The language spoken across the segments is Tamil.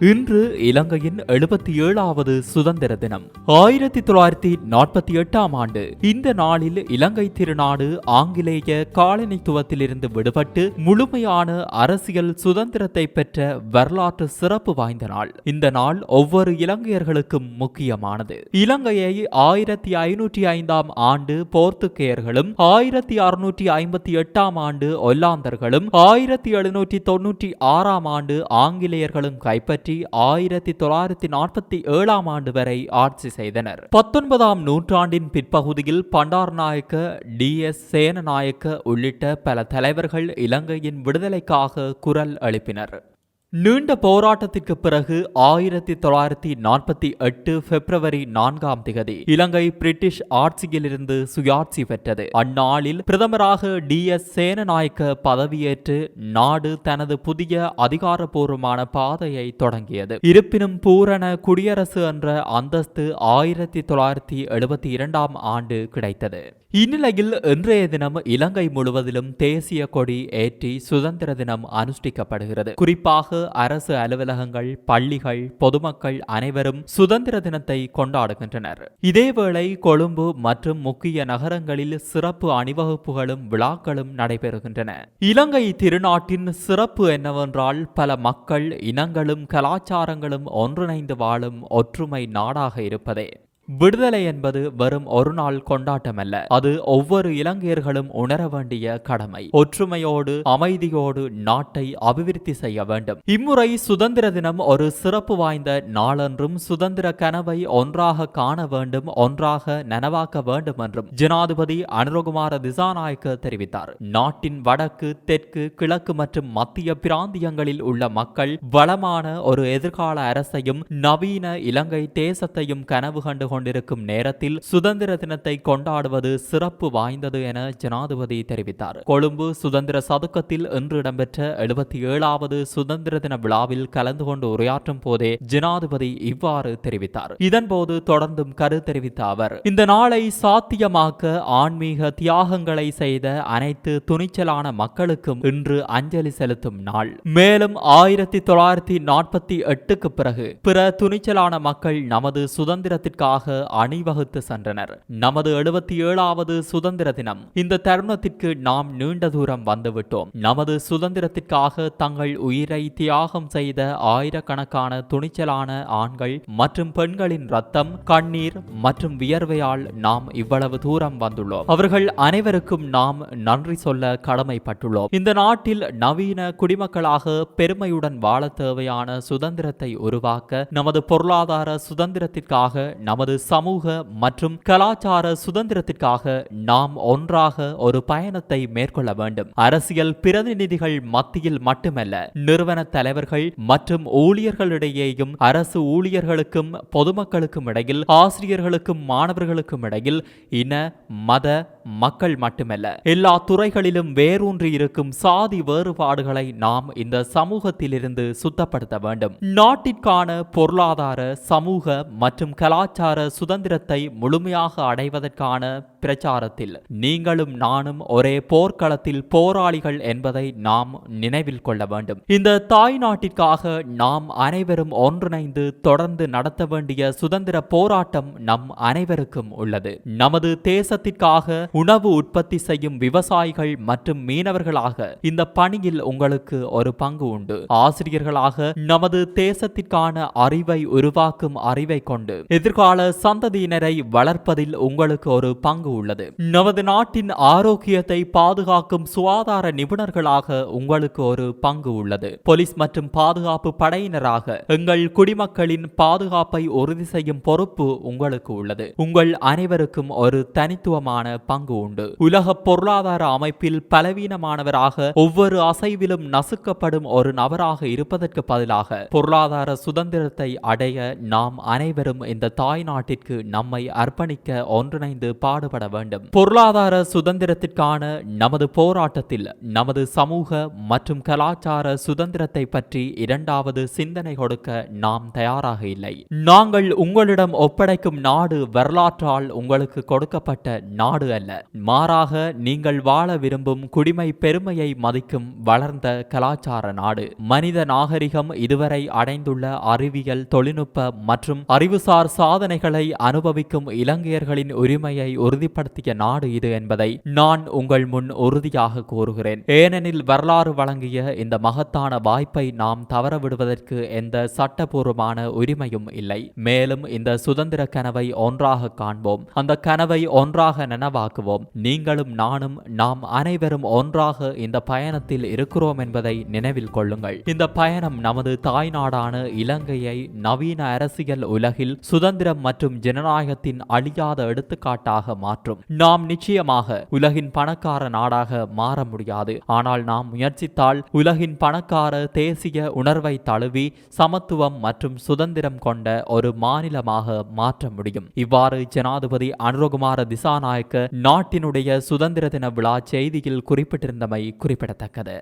இன்று இலங்கையின் எழுபத்தி ஏழாவது சுதந்திர தினம். ஆயிரத்தி தொள்ளாயிரத்தி நாற்பத்தி எட்டாம் ஆண்டு. இந்த நாளில் இலங்கை திருநாடு ஆங்கிலேய காலனித்துவத்திலிருந்து விடுபட்டு முழுமையான அரசியல் சுதந்திரத்தை பெற்ற வரலாற்று சிறப்பு வாய்ந்த நாள். இந்த நாள் ஒவ்வொரு இலங்கையர்களுக்கும் முக்கியமானது. இலங்கையை ஆயிரத்தி ஐநூற்றி ஐந்தாம் ஆண்டு போர்த்துக்கேயர்களும் ஆயிரத்தி அறுநூற்றி ஐம்பத்தி எட்டாம் ஆண்டு ஒல்லாந்தர்களும் ஆயிரத்தி எழுநூற்றி தொன்னூற்றி ஆறாம் ஆண்டு ஆங்கிலேயர்களும் கைப்பற்றி ஆயிரத்தி தொள்ளாயிரத்தி நாற்பத்தி ஏழாம் ஆண்டு வரை ஆட்சி செய்தனர். பத்தொன்பதாம் நூற்றாண்டின் பிற்பகுதியில் பண்டார்நாயக்க டி. எஸ். சேனநாயக்க உள்ளிட்ட பல தலைவர்கள் இலங்கையின் விடுதலைக்காக குரல் எழுப்பினர். நீண்ட போராட்டத்திற்கு பிறகு ஆயிரத்தி தொள்ளாயிரத்தி நாற்பத்தி எட்டு பிப்ரவரி நான்காம் திகதி இலங்கை பிரிட்டிஷ் ஆட்சியிலிருந்து சுயாட்சி பெற்றது. அந்நாளில் பிரதமராக டி எஸ் சேனநாயக்க பதவியேற்று நாடு தனது புதிய அதிகாரபூர்வமான பாதையை தொடங்கியது. இருப்பினும் பூரண குடியரசு என்ற அந்தஸ்து ஆயிரத்தி தொள்ளாயிரத்தி எழுபத்தி இரண்டாம் ஆண்டு கிடைத்தது. இந்நிலையில் இன்றைய தினம் இலங்கை முழுவதிலும் தேசிய கொடி ஏற்றி சுதந்திர தினம் அனுஷ்டிக்கப்படுகிறது குறிப்பாக அரசு அலுவலகங்கள் பள்ளிகள் பொதுமக்கள் அனைவரும் சுதந்திர தினத்தை கொண்டாடுகின்றனர் இதேவேளை கொழும்பு மற்றும் முக்கிய நகரங்களில் சிறப்பு அணிவகுப்புகளும் விழாக்களும் நடைபெறுகின்றன இலங்கை திருநாட்டின் சிறப்பு என்னவென்றால் பல மக்கள் இனங்களும் கலாச்சாரங்களும் ஒன்றிணைந்து வாழும் ஒற்றுமை நாடாக இருப்பதே விடுதலை என்பது வெறும் ஒரு நாள் கொண்டாட்டமல்ல. அது ஒவ்வொரு இலங்கையர்களும் உணர வேண்டிய கடமை. ஒற்றுமையோடு அமைதியோடு நாட்டை அபிவிருத்தி செய்ய வேண்டும். இம்முறை சுதந்திர தினம் ஒரு சிறப்பு வாய்ந்த நாளென்றும் சுதந்திர கனவை ஒன்றாக காண வேண்டும் ஒன்றாக நனவாக்க வேண்டும் என்றும் ஜனாதிபதி அனுரகுமார திசாநாயக்க தெரிவித்தார். நாட்டின் வடக்கு தெற்கு கிழக்கு மற்றும் மத்திய பிராந்தியங்களில் உள்ள மக்கள் வளமான ஒரு எதிர்கால அரசையும் நவீன இலங்கை தேசத்தையும் கனவு கண்டு கொண்டிருக்கும் நேரத்தில் சுதந்திர தினத்தை கொண்டாடுவது சிறப்பு வாய்ந்தது என ஜனாதிபதி தெரிவித்தார். கொழும்பு சுதந்திர சதுக்கத்தில் இன்று இடம்பெற்ற எழுபத்தி ஏழாவது சுதந்திர தின விழாவில் கலந்து கொண்டு உரையாற்றும் போதே ஜனாதிபதி இவ்வாறு தெரிவித்தார். இதன்போது தொடர்ந்தும் கரு தெரிவித்த அவர் இந்த நாளை சாத்தியமாக்க ஆன்மீக தியாகங்களை செய்த அனைத்து துணிச்சலான மக்களுக்கும் இன்று அஞ்சலி செலுத்தும் நாள். மேலும் ஆயிரத்தி தொள்ளாயிரத்தி நாற்பத்தி எட்டுக்கு பிறகு பிற துணிச்சலான மக்கள் நமது சுதந்திரத்திற்காக அணிவகுத்து சென்றனர். நமது எழுபத்தி ஏழாவது சுதந்திர தினம். இந்த தருணத்திற்கு நாம் நீண்ட தூரம் வந்துவிட்டோம். நமது சுதந்திரத்திற்காக தங்கள் உயிரை தியாகம் செய்த ஆயிரக்கணக்கான துணிச்சலான ஆண்கள் மற்றும் பெண்களின் ரத்தம் கண்ணீர் மற்றும் வியர்வையால் நாம் இவ்வளவு தூரம் வந்துள்ளோம். அவர்கள் அனைவருக்கும் நாம் நன்றி சொல்ல கடமைப்பட்டுள்ளோம். இந்த நாட்டில் நவீன குடிமக்களாக பெருமையுடன் வாழ தேவையான சுதந்திரத்தை உருவாக்க நமது பொருளாதார சுதந்திரத்திற்காக நமது சமூக மற்றும் கலாச்சார சுதந்திரத்திற்காக நாம் ஒன்றாக ஒரு பயணத்தை மேற்கொள்ள வேண்டும். அரசியல் பிரதிநிதிகள் மத்தியில் மட்டுமல்ல நிறுவன தலைவர்கள் மற்றும் ஊழியர்களிடையேயும் அரசு ஊழியர்களுக்கும் பொதுமக்களுக்கும் இடையில் ஆசிரியர்களுக்கும் மாணவர்களுக்கும் இடையில் இன மத மக்கள் மட்டுமல்ல எல்லா துறைகளிலும் வேரூன்றி இருக்கும் சாதி வேறுபாடுகளை நாம் இந்த சமூகத்திலிருந்து சுத்தப்படுத்த வேண்டும். நாட்டிற்கான பொருளாதார சமூக மற்றும் கலாச்சார சுதந்திரத்தை முழுமையாக அடைவதற்கான பிரச்சாரத்தில். நீங்களும் நானும் ஒரே போர்க்களத்தில் போராளிகள் என்பதை நாம் நினைவில் கொள்ள வேண்டும். இந்த தாய் நாட்டிற்காக நாம் அனைவரும் ஒன்றிணைந்து தொடர்ந்து நடத்த வேண்டிய சுதந்திர போராட்டம் நம் அனைவருக்கும் உள்ளது. நமது தேசத்திற்காக உணவு உற்பத்தி செய்யும் விவசாயிகள் மற்றும் மீனவர்களாக இந்த பணியில் உங்களுக்கு ஒரு பங்கு உண்டு. ஆசிரியர்களாக நமது தேசத்திற்கான அறிவை உருவாக்கும் அறிவை கொண்டு எதிர்கால சந்ததியினரை வளர்ப்பதில் உங்களுக்கு ஒரு பங்கு உள்ளது. நமது நாட்டின் ஆரோக்கியத்தை பாதுகாக்கும் சுகாதார நிபுணர்களாக உங்களுக்கு ஒரு பங்கு உள்ளது. போலீஸ் மற்றும் பாதுகாப்பு படையினராக எங்கள் குடிமக்களின் பாதுகாப்பை உறுதி செய்யும் பொறுப்பு உங்களுக்கு உள்ளது. உங்கள் அனைவருக்கும் ஒரு தனித்துவமான பங்கு உண்டு. உலக பொருளாதார அமைப்பில் பலவீனமானவராக ஒவ்வொரு அசைவிலும் நசுக்கப்படும் ஒரு நபராக இருப்பதற்கு பதிலாக பொருளாதார சுதந்திரத்தை அடைய நாம் அனைவரும் இந்த தாய் நாட்டிற்கு நம்மை அர்ப்பணிக்க ஒன்றிணைந்து பாடுபட செயற்பட வேண்டும். பொருளாதார சுதந்திரத்திற்கான நமது போராட்டத்தில் நமது சமூக மற்றும் கலாச்சார சுதந்திரத்தை பற்றி இரண்டாவது சிந்தனை கொடுக்க நாம் தயாராக இல்லை. நாங்கள் உங்களிடம் ஒப்படைக்கும் நாடு வரலாற்றால் உங்களுக்கு கொடுக்கப்பட்ட நாடு அல்ல. மாறாக நீங்கள் வாழ விரும்பும் குடிமை பெருமையை மதிக்கும் வளர்ந்த கலாச்சார நாடு. மனித நாகரிகம் இதுவரை அடைந்துள்ள அறிவியல் தொழில்நுட்ப மற்றும் அறிவுசார் சாதனைகளை அனுபவிக்கும் இலங்கையர்களின் உரிமையை உறுதி உறுதிப்படுத்திய நாடு இது என்பதை நான் உங்கள் முன் உறுதியாக கூறுகிறேன். ஏனெனில் வரலாறு வழங்கிய இந்த மகத்தான வாய்ப்பை நாம் தவறவிடுவதற்கு எந்த சட்டபூர்வமான உரிமையும் இல்லை. மேலும் இந்த சுதந்திர கனவை ஒன்றாக காண்போம். அந்த கனவை ஒன்றாக நனவாக்குவோம். நீங்களும் நானும் நாம் அனைவரும் ஒன்றாக இந்த பயணத்தில் இருக்கிறோம் என்பதை நினைவில் கொள்ளுங்கள். இந்த பயணம் நமது தாய்நாடான இலங்கையை நவீன அரசியல் உலகில் சுதந்திரம் மற்றும் ஜனநாயகத்தின் அழியாத எடுத்துக்காட்டாக மாற்றும் நாம் நிச்சயமாக உலகின் பணக்கார நாடாக மாற முடியாது ஆனால் நாம் முயற்சித்தால் உலகின் பணக்கார தேசிய உணர்வை தழுவி சமத்துவம் மற்றும் சுதந்திரம் கொண்ட ஒரு மாநிலமாக மாற்ற முடியும் இவ்வாறு ஜனாதிபதி அனுரகுமார திசாநாயக்க நாட்டினுடைய சுதந்திர தின விழா செய்தியில் குறிப்பிட்டிருந்தமை குறிப்பிடத்தக்கது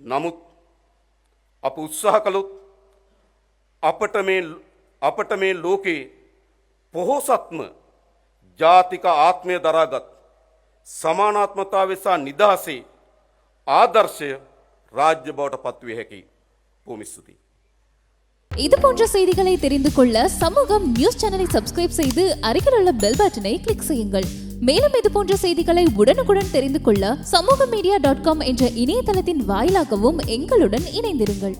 නමුත් අප උත්සාහ කළොත් අපට මේ අපට මේ ලෝකේ පොහෝසත්ම ಜಾತಿಕ ಆತ್ಮೀಯ ದರಾಗತ್ સમાનાત્મતા વિશા નિદાસી આદર્શ રાજ્ય બવટ પત્વી இது போன்ற செய்திகளை தெரிந்து கொள்ள சமூகம் நியூஸ் சேனலை சப்ஸ்கிரைப் செய்து அருகில் உள்ள பெல் பட்டனை கிளிக் செய்யுங்கள் மேலும் இது போன்ற செய்திகளை உடனுக்குடன் தெரிந்து கொள்ள சமூக மீடியா டாட் காம் என்ற இணையதளத்தின் வாயிலாகவும் எங்களுடன் இணைந்திருங்கள்